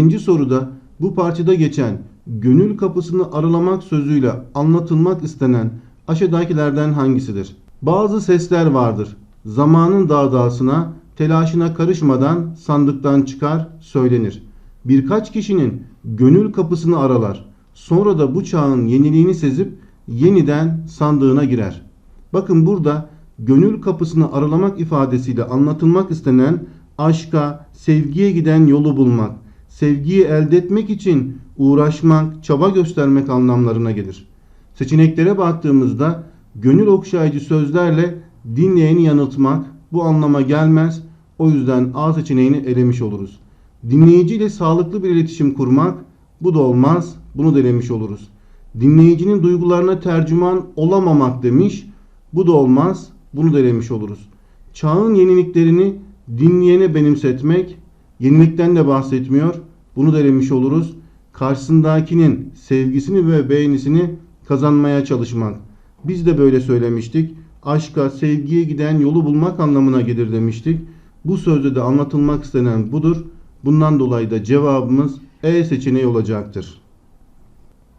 İkinci soruda bu parçada geçen gönül kapısını aralamak sözüyle anlatılmak istenen aşağıdakilerden hangisidir? Bazı sesler vardır. Zamanın dağdağsına, telaşına karışmadan sandıktan çıkar, söylenir. Birkaç kişinin gönül kapısını aralar. Sonra da bu çağın yeniliğini sezip yeniden sandığına girer. Bakın burada gönül kapısını aralamak ifadesiyle anlatılmak istenen aşka, sevgiye giden yolu bulmak, sevgiyi elde etmek için uğraşmak, çaba göstermek anlamlarına gelir. Seçeneklere baktığımızda gönül okşayıcı sözlerle dinleyeni yanıltmak bu anlama gelmez. O yüzden A seçeneğini elemiş oluruz. Dinleyiciyle sağlıklı bir iletişim kurmak bu da olmaz. Bunu da elemiş oluruz. Dinleyicinin duygularına tercüman olamamak demiş. Bu da olmaz. Bunu da elemiş oluruz. Çağın yeniliklerini dinleyene benimsetmek yenilikten de bahsetmiyor. Bunu da elemiş oluruz. Karşısındakinin sevgisini ve beğenisini kazanmaya çalışmak. Biz de böyle söylemiştik. Aşka, sevgiye giden yolu bulmak anlamına gelir demiştik. Bu sözde de anlatılmak istenen budur. Bundan dolayı da cevabımız E seçeneği olacaktır.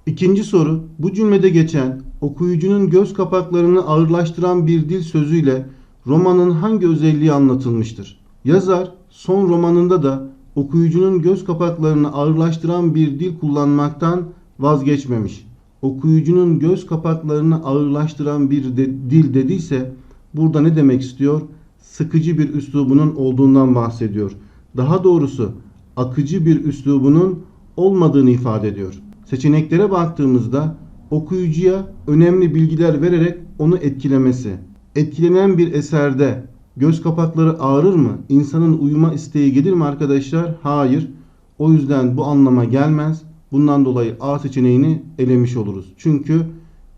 İkinci soru bu cümlede geçen okuyucunun göz kapaklarını ağırlaştıran bir dil sözüyle romanın hangi özelliği anlatılmıştır? Yazar son romanında da okuyucunun göz kapaklarını ağırlaştıran bir dil kullanmaktan vazgeçmemiş. Okuyucunun göz kapaklarını ağırlaştıran bir de- dil dediyse burada ne demek istiyor? Sıkıcı bir üslubunun olduğundan bahsediyor. Daha doğrusu akıcı bir üslubunun olmadığını ifade ediyor. Seçeneklere baktığımızda okuyucuya önemli bilgiler vererek onu etkilemesi. Etkilenen bir eserde göz kapakları ağrır mı? İnsanın uyuma isteği gelir mi arkadaşlar? Hayır. O yüzden bu anlama gelmez. Bundan dolayı A seçeneğini elemiş oluruz. Çünkü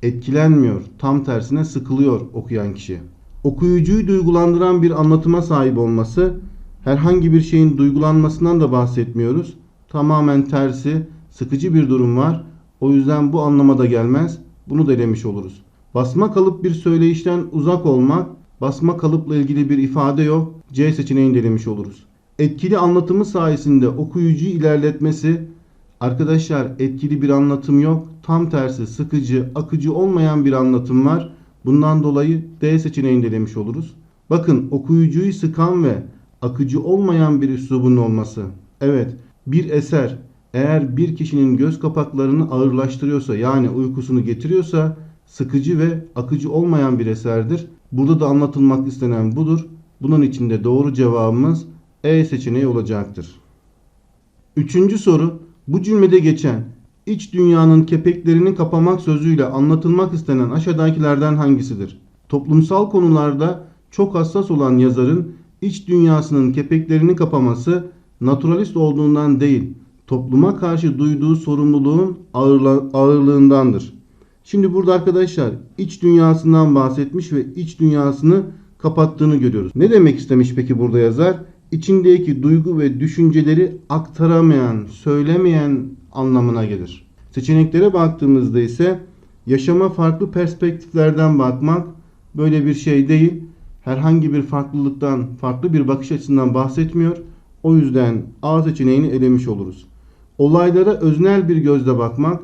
etkilenmiyor. Tam tersine sıkılıyor okuyan kişi. Okuyucuyu duygulandıran bir anlatıma sahip olması herhangi bir şeyin duygulanmasından da bahsetmiyoruz. Tamamen tersi sıkıcı bir durum var. O yüzden bu anlamada gelmez. Bunu da elemiş oluruz. Basma kalıp bir söyleyişten uzak olmak, basma kalıpla ilgili bir ifade yok. C seçeneğini de elemiş oluruz. Etkili anlatımı sayesinde okuyucuyu ilerletmesi, arkadaşlar etkili bir anlatım yok. Tam tersi sıkıcı, akıcı olmayan bir anlatım var. Bundan dolayı D seçeneğini de elemiş oluruz. Bakın okuyucuyu sıkan ve akıcı olmayan bir üslubun olması. Evet bir eser eğer bir kişinin göz kapaklarını ağırlaştırıyorsa yani uykusunu getiriyorsa sıkıcı ve akıcı olmayan bir eserdir. Burada da anlatılmak istenen budur. Bunun için de doğru cevabımız E seçeneği olacaktır. Üçüncü soru bu cümlede geçen iç dünyanın kepeklerini kapamak sözüyle anlatılmak istenen aşağıdakilerden hangisidir? Toplumsal konularda çok hassas olan yazarın iç dünyasının kepeklerini kapaması naturalist olduğundan değil, topluma karşı duyduğu sorumluluğun ağırlığındandır. Şimdi burada arkadaşlar iç dünyasından bahsetmiş ve iç dünyasını kapattığını görüyoruz. Ne demek istemiş peki burada yazar? İçindeki duygu ve düşünceleri aktaramayan, söylemeyen anlamına gelir. Seçeneklere baktığımızda ise yaşama farklı perspektiflerden bakmak böyle bir şey değil. Herhangi bir farklılıktan, farklı bir bakış açısından bahsetmiyor. O yüzden A seçeneğini elemiş oluruz. Olaylara öznel bir gözle bakmak,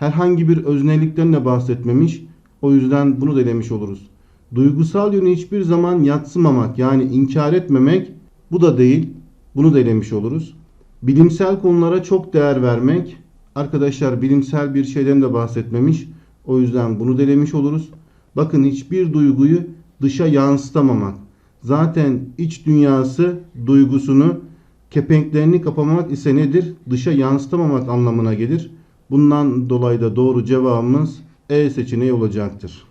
herhangi bir öznellikten de bahsetmemiş. O yüzden bunu da oluruz. Duygusal yönü hiçbir zaman yatsımamak yani inkar etmemek bu da değil. Bunu da oluruz. Bilimsel konulara çok değer vermek. Arkadaşlar bilimsel bir şeyden de bahsetmemiş. O yüzden bunu da oluruz. Bakın hiçbir duyguyu dışa yansıtamamak. Zaten iç dünyası duygusunu kepenklerini kapamak ise nedir? Dışa yansıtamamak anlamına gelir. Bundan dolayı da doğru cevabımız E seçeneği olacaktır.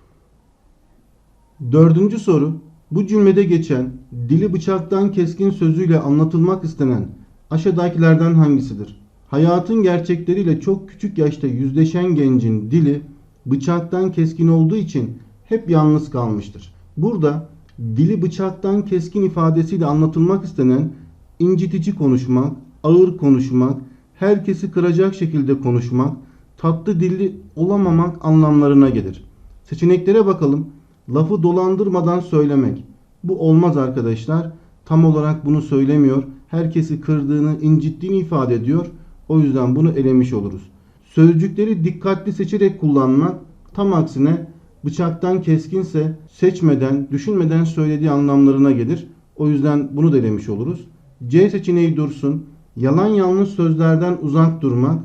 Dördüncü soru. Bu cümlede geçen dili bıçaktan keskin sözüyle anlatılmak istenen aşağıdakilerden hangisidir? Hayatın gerçekleriyle çok küçük yaşta yüzleşen gencin dili bıçaktan keskin olduğu için hep yalnız kalmıştır. Burada dili bıçaktan keskin ifadesiyle anlatılmak istenen incitici konuşmak, ağır konuşmak, herkesi kıracak şekilde konuşmak, tatlı dilli olamamak anlamlarına gelir. Seçeneklere bakalım. Lafı dolandırmadan söylemek. Bu olmaz arkadaşlar. Tam olarak bunu söylemiyor. Herkesi kırdığını, incittiğini ifade ediyor. O yüzden bunu elemiş oluruz. Sözcükleri dikkatli seçerek kullanmak tam aksine bıçaktan keskinse seçmeden, düşünmeden söylediği anlamlarına gelir. O yüzden bunu da elemiş oluruz. C seçeneği dursun. Yalan yanlış sözlerden uzak durmak.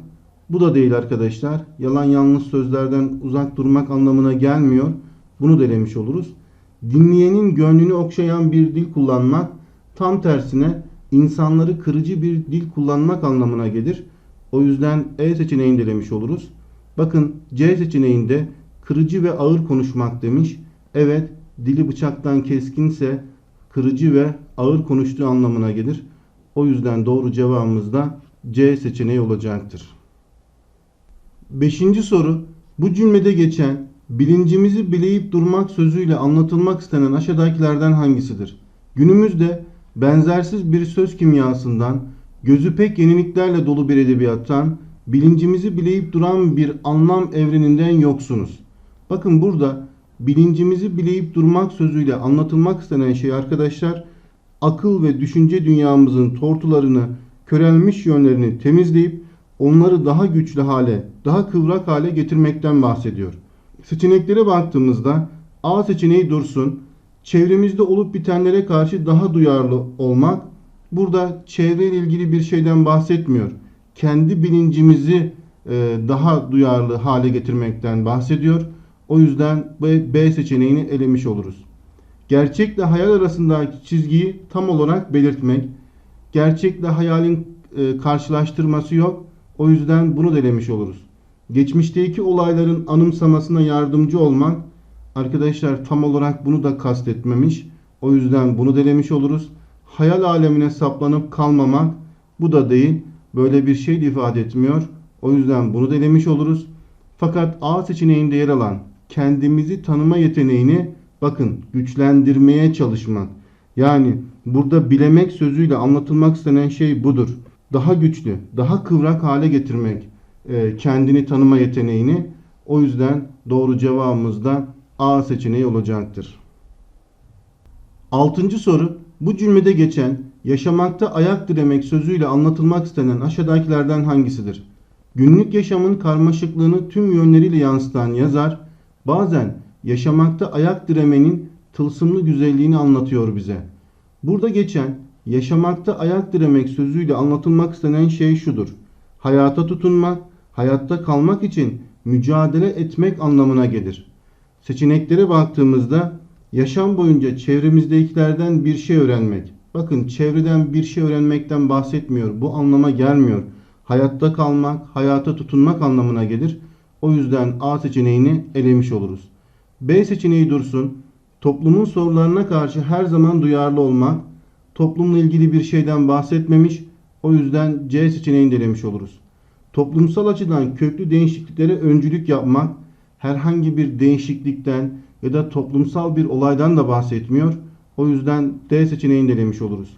Bu da değil arkadaşlar. Yalan yanlış sözlerden uzak durmak anlamına gelmiyor. Bunu da elemiş oluruz. Dinleyenin gönlünü okşayan bir dil kullanmak tam tersine insanları kırıcı bir dil kullanmak anlamına gelir. O yüzden E seçeneğini de elemiş oluruz. Bakın C seçeneğinde kırıcı ve ağır konuşmak demiş. Evet dili bıçaktan keskinse kırıcı ve ağır konuştuğu anlamına gelir. O yüzden doğru cevabımız da C seçeneği olacaktır. Beşinci soru. Bu cümlede geçen bilincimizi bileyip durmak sözüyle anlatılmak istenen aşağıdakilerden hangisidir? Günümüzde benzersiz bir söz kimyasından, gözü pek yeniliklerle dolu bir edebiyattan, bilincimizi bileyip duran bir anlam evreninden yoksunuz. Bakın burada bilincimizi bileyip durmak sözüyle anlatılmak istenen şey arkadaşlar, akıl ve düşünce dünyamızın tortularını, körelmiş yönlerini temizleyip onları daha güçlü hale, daha kıvrak hale getirmekten bahsediyor. Seçeneklere baktığımızda A seçeneği dursun. Çevremizde olup bitenlere karşı daha duyarlı olmak. Burada çevreyle ilgili bir şeyden bahsetmiyor. Kendi bilincimizi e, daha duyarlı hale getirmekten bahsediyor. O yüzden B, seçeneğini elemiş oluruz. Gerçekle hayal arasındaki çizgiyi tam olarak belirtmek. Gerçekle hayalin e, karşılaştırması yok. O yüzden bunu delemiş oluruz. Geçmişteki olayların anımsamasına yardımcı olmak. Arkadaşlar tam olarak bunu da kastetmemiş. O yüzden bunu delemiş oluruz. Hayal alemine saplanıp kalmamak. Bu da değil. Böyle bir şey de ifade etmiyor. O yüzden bunu delemiş oluruz. Fakat A seçeneğinde yer alan kendimizi tanıma yeteneğini bakın güçlendirmeye çalışmak. Yani burada bilemek sözüyle anlatılmak istenen şey budur. Daha güçlü, daha kıvrak hale getirmek e, kendini tanıma yeteneğini. O yüzden doğru cevabımız da A seçeneği olacaktır. Altıncı soru. Bu cümlede geçen yaşamakta ayak diremek sözüyle anlatılmak istenen aşağıdakilerden hangisidir? Günlük yaşamın karmaşıklığını tüm yönleriyle yansıtan yazar bazen yaşamakta ayak diremenin tılsımlı güzelliğini anlatıyor bize. Burada geçen yaşamakta ayak diremek sözüyle anlatılmak istenen şey şudur. Hayata tutunmak, hayatta kalmak için mücadele etmek anlamına gelir. Seçeneklere baktığımızda yaşam boyunca çevremizdekilerden bir şey öğrenmek. Bakın çevreden bir şey öğrenmekten bahsetmiyor. Bu anlama gelmiyor. Hayatta kalmak, hayata tutunmak anlamına gelir. O yüzden A seçeneğini elemiş oluruz. B seçeneği dursun. Toplumun sorularına karşı her zaman duyarlı olmak. Toplumla ilgili bir şeyden bahsetmemiş. O yüzden C seçeneğini de elemiş oluruz. Toplumsal açıdan köklü değişikliklere öncülük yapmak herhangi bir değişiklikten ya da toplumsal bir olaydan da bahsetmiyor. O yüzden D seçeneğini de demiş oluruz.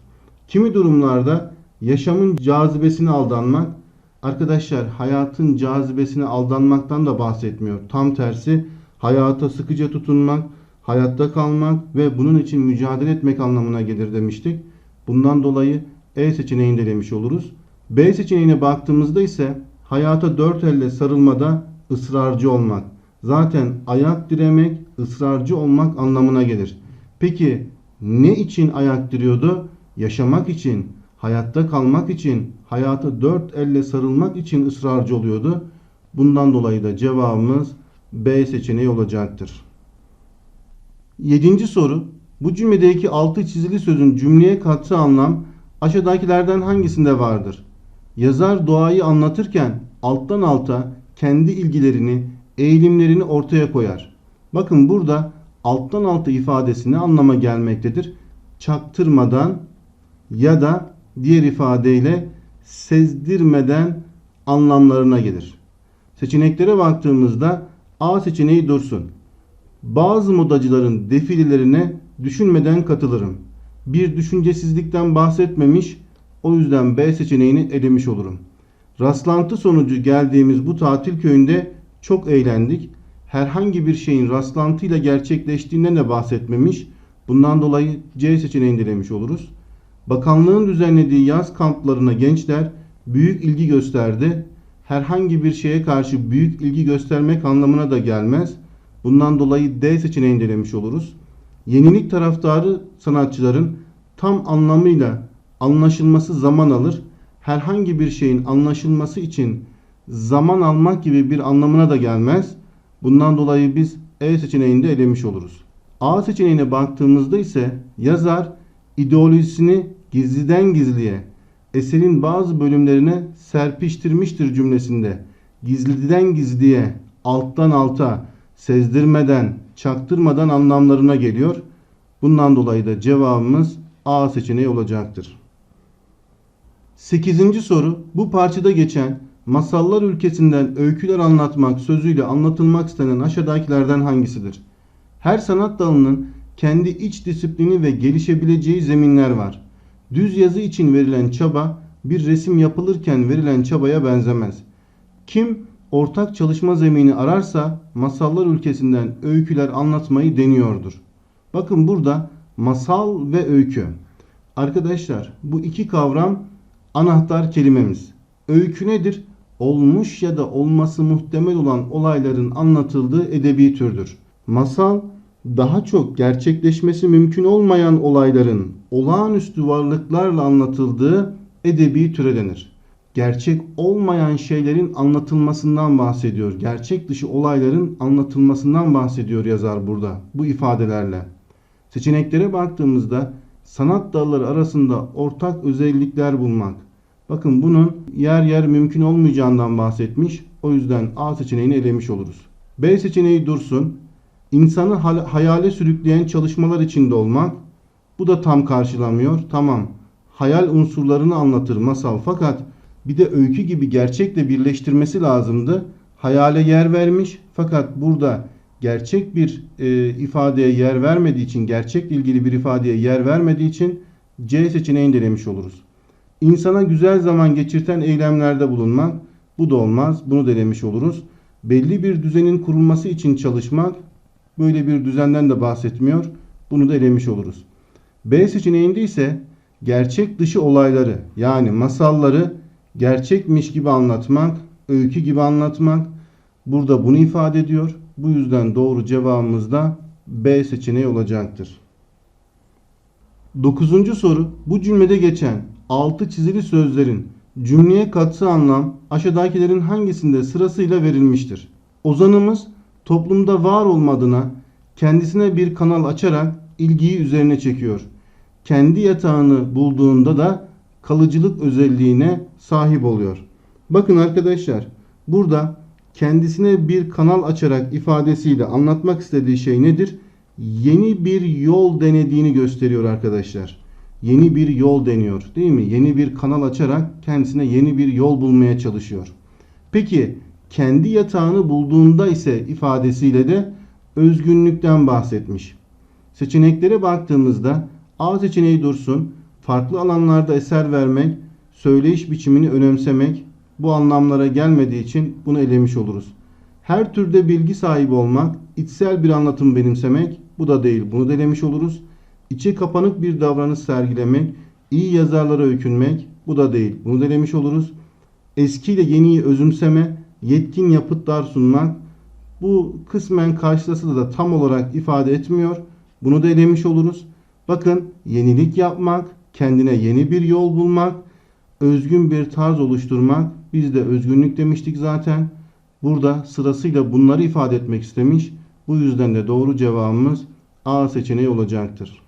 Kimi durumlarda yaşamın cazibesine aldanmak, arkadaşlar hayatın cazibesine aldanmaktan da bahsetmiyor. Tam tersi hayata sıkıca tutunmak, hayatta kalmak ve bunun için mücadele etmek anlamına gelir demiştik. Bundan dolayı E seçeneğini de demiş oluruz. B seçeneğine baktığımızda ise hayata dört elle sarılmada ısrarcı olmak. Zaten ayak diremek ısrarcı olmak anlamına gelir. Peki ne için ayak diriyordu? Yaşamak için, hayatta kalmak için, hayata dört elle sarılmak için ısrarcı oluyordu. Bundan dolayı da cevabımız B seçeneği olacaktır. Yedinci soru. Bu cümledeki altı çizili sözün cümleye kattığı anlam aşağıdakilerden hangisinde vardır? Yazar doğayı anlatırken alttan alta kendi ilgilerini, eğilimlerini ortaya koyar. Bakın burada alttan alta ifadesi ne anlama gelmektedir? Çaktırmadan ya da diğer ifadeyle sezdirmeden anlamlarına gelir. Seçeneklere baktığımızda A seçeneği dursun. Bazı modacıların defilelerine düşünmeden katılırım. Bir düşüncesizlikten bahsetmemiş, o yüzden B seçeneğini elemiş olurum. Rastlantı sonucu geldiğimiz bu tatil köyünde çok eğlendik. Herhangi bir şeyin rastlantıyla gerçekleştiğinden de bahsetmemiş. Bundan dolayı C seçeneğini demiş oluruz. Bakanlığın düzenlediği yaz kamplarına gençler büyük ilgi gösterdi. Herhangi bir şeye karşı büyük ilgi göstermek anlamına da gelmez. Bundan dolayı D seçeneğini denemiş oluruz. Yenilik taraftarı sanatçıların tam anlamıyla anlaşılması zaman alır. Herhangi bir şeyin anlaşılması için zaman almak gibi bir anlamına da gelmez. Bundan dolayı biz E seçeneğini de elemiş oluruz. A seçeneğine baktığımızda ise yazar ideolojisini gizliden gizliye eserin bazı bölümlerine serpiştirmiştir cümlesinde. Gizliden gizliye, alttan alta, sezdirmeden, çaktırmadan anlamlarına geliyor. Bundan dolayı da cevabımız A seçeneği olacaktır. 8. soru bu parçada geçen masallar ülkesinden öyküler anlatmak sözüyle anlatılmak istenen aşağıdakilerden hangisidir? Her sanat dalının kendi iç disiplini ve gelişebileceği zeminler var. Düz yazı için verilen çaba bir resim yapılırken verilen çabaya benzemez. Kim ortak çalışma zemini ararsa masallar ülkesinden öyküler anlatmayı deniyordur. Bakın burada masal ve öykü. Arkadaşlar bu iki kavram anahtar kelimemiz. Öykü nedir? Olmuş ya da olması muhtemel olan olayların anlatıldığı edebi türdür. Masal daha çok gerçekleşmesi mümkün olmayan olayların olağanüstü varlıklarla anlatıldığı edebi türe denir. Gerçek olmayan şeylerin anlatılmasından bahsediyor. Gerçek dışı olayların anlatılmasından bahsediyor yazar burada bu ifadelerle. Seçeneklere baktığımızda sanat dalları arasında ortak özellikler bulmak. Bakın bunun yer yer mümkün olmayacağından bahsetmiş. O yüzden A seçeneğini elemiş oluruz. B seçeneği dursun. İnsanı hayale sürükleyen çalışmalar içinde olmak. Bu da tam karşılamıyor. Tamam. Hayal unsurlarını anlatır masal fakat bir de öykü gibi gerçekle birleştirmesi lazımdı. Hayale yer vermiş fakat burada gerçek bir e, ifadeye yer vermediği için, gerçekle ilgili bir ifadeye yer vermediği için C seçeneğini denemiş oluruz. İnsana güzel zaman geçirten eylemlerde bulunmak, bu da olmaz, bunu denemiş oluruz. Belli bir düzenin kurulması için çalışmak, böyle bir düzenden de bahsetmiyor, bunu da elemiş oluruz. B seçeneğinde ise gerçek dışı olayları yani masalları gerçekmiş gibi anlatmak, öykü gibi anlatmak burada bunu ifade ediyor. Bu yüzden doğru cevabımız da B seçeneği olacaktır. Dokuzuncu soru bu cümlede geçen altı çizili sözlerin cümleye katsı anlam aşağıdakilerin hangisinde sırasıyla verilmiştir? Ozanımız toplumda var olmadığına kendisine bir kanal açarak ilgiyi üzerine çekiyor. Kendi yatağını bulduğunda da kalıcılık özelliğine sahip oluyor. Bakın arkadaşlar burada kendisine bir kanal açarak ifadesiyle anlatmak istediği şey nedir? Yeni bir yol denediğini gösteriyor arkadaşlar. Yeni bir yol deniyor değil mi? Yeni bir kanal açarak kendisine yeni bir yol bulmaya çalışıyor. Peki kendi yatağını bulduğunda ise ifadesiyle de özgünlükten bahsetmiş. Seçeneklere baktığımızda A seçeneği dursun. Farklı alanlarda eser vermek, söyleyiş biçimini önemsemek, bu anlamlara gelmediği için bunu elemiş oluruz. Her türde bilgi sahibi olmak, içsel bir anlatım benimsemek, bu da değil bunu da elemiş oluruz. İçe kapanık bir davranış sergilemek, iyi yazarlara öykünmek, bu da değil bunu da elemiş oluruz. Eskiyle yeniyi özümseme, yetkin yapıtlar sunmak, bu kısmen karşılası da tam olarak ifade etmiyor. Bunu da elemiş oluruz. Bakın yenilik yapmak, kendine yeni bir yol bulmak, özgün bir tarz oluşturmak. Biz de özgünlük demiştik zaten. Burada sırasıyla bunları ifade etmek istemiş. Bu yüzden de doğru cevabımız A seçeneği olacaktır.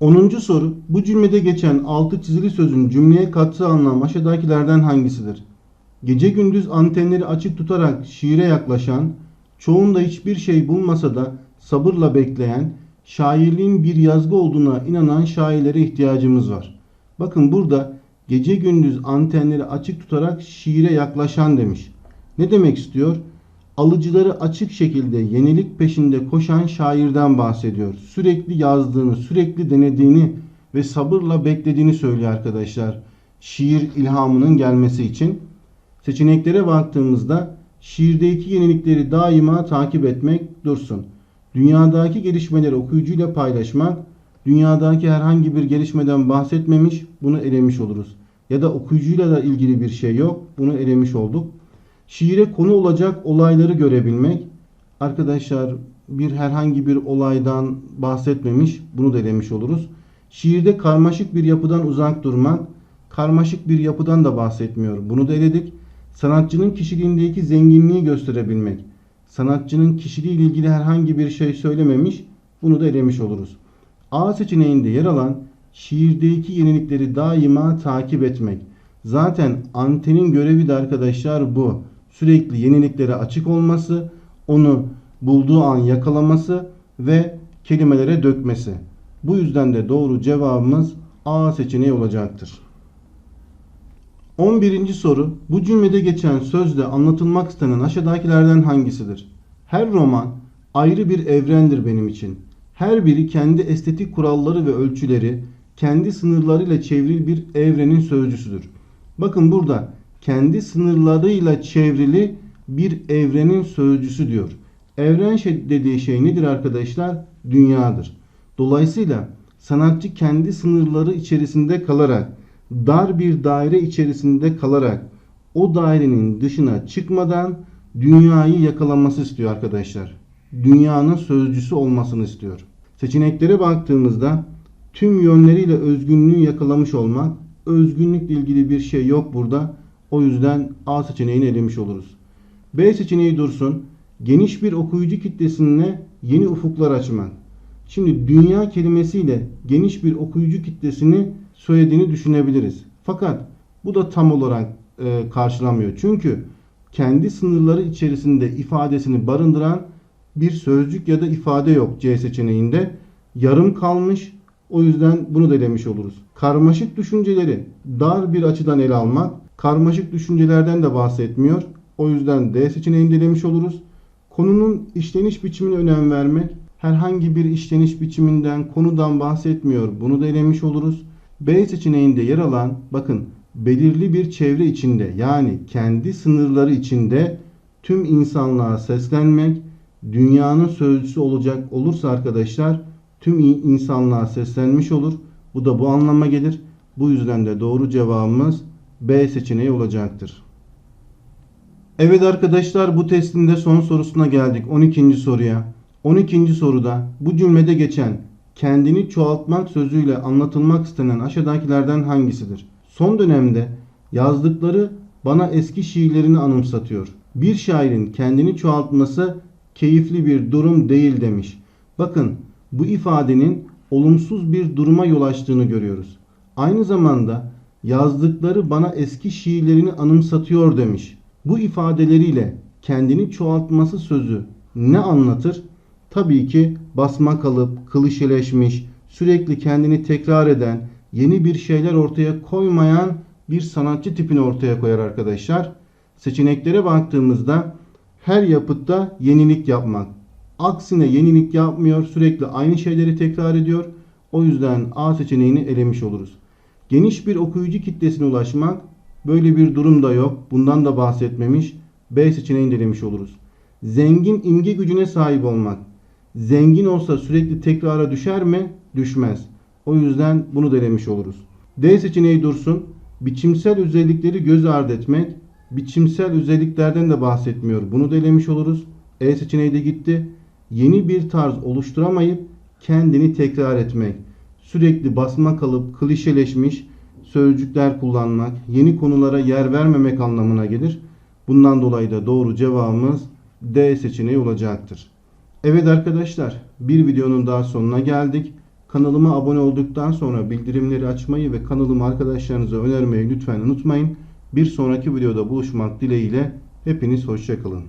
10. soru. Bu cümlede geçen altı çizili sözün cümleye kattığı anlam aşağıdakilerden hangisidir? Gece gündüz antenleri açık tutarak şiire yaklaşan, çoğunda hiçbir şey bulmasa da sabırla bekleyen, şairliğin bir yazgı olduğuna inanan şairlere ihtiyacımız var. Bakın burada gece gündüz antenleri açık tutarak şiire yaklaşan demiş. Ne demek istiyor? Alıcıları açık şekilde yenilik peşinde koşan şairden bahsediyor. Sürekli yazdığını, sürekli denediğini ve sabırla beklediğini söylüyor arkadaşlar. Şiir ilhamının gelmesi için. Seçeneklere baktığımızda şiirdeki yenilikleri daima takip etmek dursun. Dünyadaki gelişmeleri okuyucuyla paylaşmak, dünyadaki herhangi bir gelişmeden bahsetmemiş, bunu elemiş oluruz. ya da okuyucuyla da ilgili bir şey yok. Bunu elemiş olduk. Şiire konu olacak olayları görebilmek. Arkadaşlar bir herhangi bir olaydan bahsetmemiş. Bunu da elemiş oluruz. Şiirde karmaşık bir yapıdan uzak durmak. Karmaşık bir yapıdan da bahsetmiyor. Bunu da eledik. Sanatçının kişiliğindeki zenginliği gösterebilmek. Sanatçının kişiliği ile ilgili herhangi bir şey söylememiş. Bunu da elemiş oluruz. A seçeneğinde yer alan şiirdeki yenilikleri daima takip etmek. Zaten antenin görevi de arkadaşlar bu. Sürekli yeniliklere açık olması, onu bulduğu an yakalaması ve kelimelere dökmesi. Bu yüzden de doğru cevabımız A seçeneği olacaktır. 11. soru. Bu cümlede geçen sözde anlatılmak istenen aşağıdakilerden hangisidir? Her roman ayrı bir evrendir benim için. Her biri kendi estetik kuralları ve ölçüleri, kendi sınırlarıyla çevrili bir evrenin sözcüsüdür. Bakın burada kendi sınırlarıyla çevrili bir evrenin sözcüsü diyor. Evren şey dediği şey nedir arkadaşlar? Dünyadır. Dolayısıyla sanatçı kendi sınırları içerisinde kalarak, dar bir daire içerisinde kalarak o dairenin dışına çıkmadan dünyayı yakalaması istiyor arkadaşlar. Dünyanın sözcüsü olmasını istiyor. Seçeneklere baktığımızda tüm yönleriyle özgünlüğü yakalamış olmak, özgünlükle ilgili bir şey yok burada. O yüzden A seçeneğini elemiş oluruz. B seçeneği dursun. Geniş bir okuyucu kitlesine yeni ufuklar açmak. Şimdi dünya kelimesiyle geniş bir okuyucu kitlesini söylediğini düşünebiliriz. Fakat bu da tam olarak e, karşılamıyor. Çünkü kendi sınırları içerisinde ifadesini barındıran bir sözcük ya da ifade yok C seçeneğinde. Yarım kalmış. O yüzden bunu da elemiş oluruz. Karmaşık düşünceleri dar bir açıdan ele almak. Karmaşık düşüncelerden de bahsetmiyor. O yüzden D seçeneğini de elemiş oluruz. Konunun işleniş biçimine önem vermek. Herhangi bir işleniş biçiminden, konudan bahsetmiyor. Bunu da elemiş oluruz. B seçeneğinde yer alan bakın belirli bir çevre içinde yani kendi sınırları içinde tüm insanlığa seslenmek dünyanın sözcüsü olacak olursa arkadaşlar tüm insanlığa seslenmiş olur. Bu da bu anlama gelir. Bu yüzden de doğru cevabımız B seçeneği olacaktır. Evet arkadaşlar bu testin de son sorusuna geldik. 12. soruya. 12. soruda bu cümlede geçen kendini çoğaltmak sözüyle anlatılmak istenen aşağıdakilerden hangisidir? Son dönemde yazdıkları bana eski şiirlerini anımsatıyor. Bir şairin kendini çoğaltması keyifli bir durum değil demiş. Bakın bu ifadenin olumsuz bir duruma yol açtığını görüyoruz. Aynı zamanda yazdıkları bana eski şiirlerini anımsatıyor demiş. Bu ifadeleriyle kendini çoğaltması sözü ne anlatır? Tabii ki basma kalıp, klişeleşmiş, sürekli kendini tekrar eden, yeni bir şeyler ortaya koymayan bir sanatçı tipini ortaya koyar arkadaşlar. Seçeneklere baktığımızda her yapıtta yenilik yapmak. Aksine yenilik yapmıyor, sürekli aynı şeyleri tekrar ediyor. O yüzden A seçeneğini elemiş oluruz. Geniş bir okuyucu kitlesine ulaşmak böyle bir durum da yok. Bundan da bahsetmemiş. B seçeneğini elemiş oluruz. Zengin imge gücüne sahip olmak. Zengin olsa sürekli tekrara düşer mi? Düşmez. O yüzden bunu da elemiş oluruz. D seçeneği dursun. Biçimsel özellikleri göz ardı etmek. Biçimsel özelliklerden de bahsetmiyor. Bunu da elemiş oluruz. E seçeneği de gitti. Yeni bir tarz oluşturamayıp kendini tekrar etmek. Sürekli basma kalıp klişeleşmiş sözcükler kullanmak, yeni konulara yer vermemek anlamına gelir. Bundan dolayı da doğru cevabımız D seçeneği olacaktır. Evet arkadaşlar bir videonun daha sonuna geldik. Kanalıma abone olduktan sonra bildirimleri açmayı ve kanalımı arkadaşlarınıza önermeyi lütfen unutmayın. Bir sonraki videoda buluşmak dileğiyle hepiniz hoşçakalın.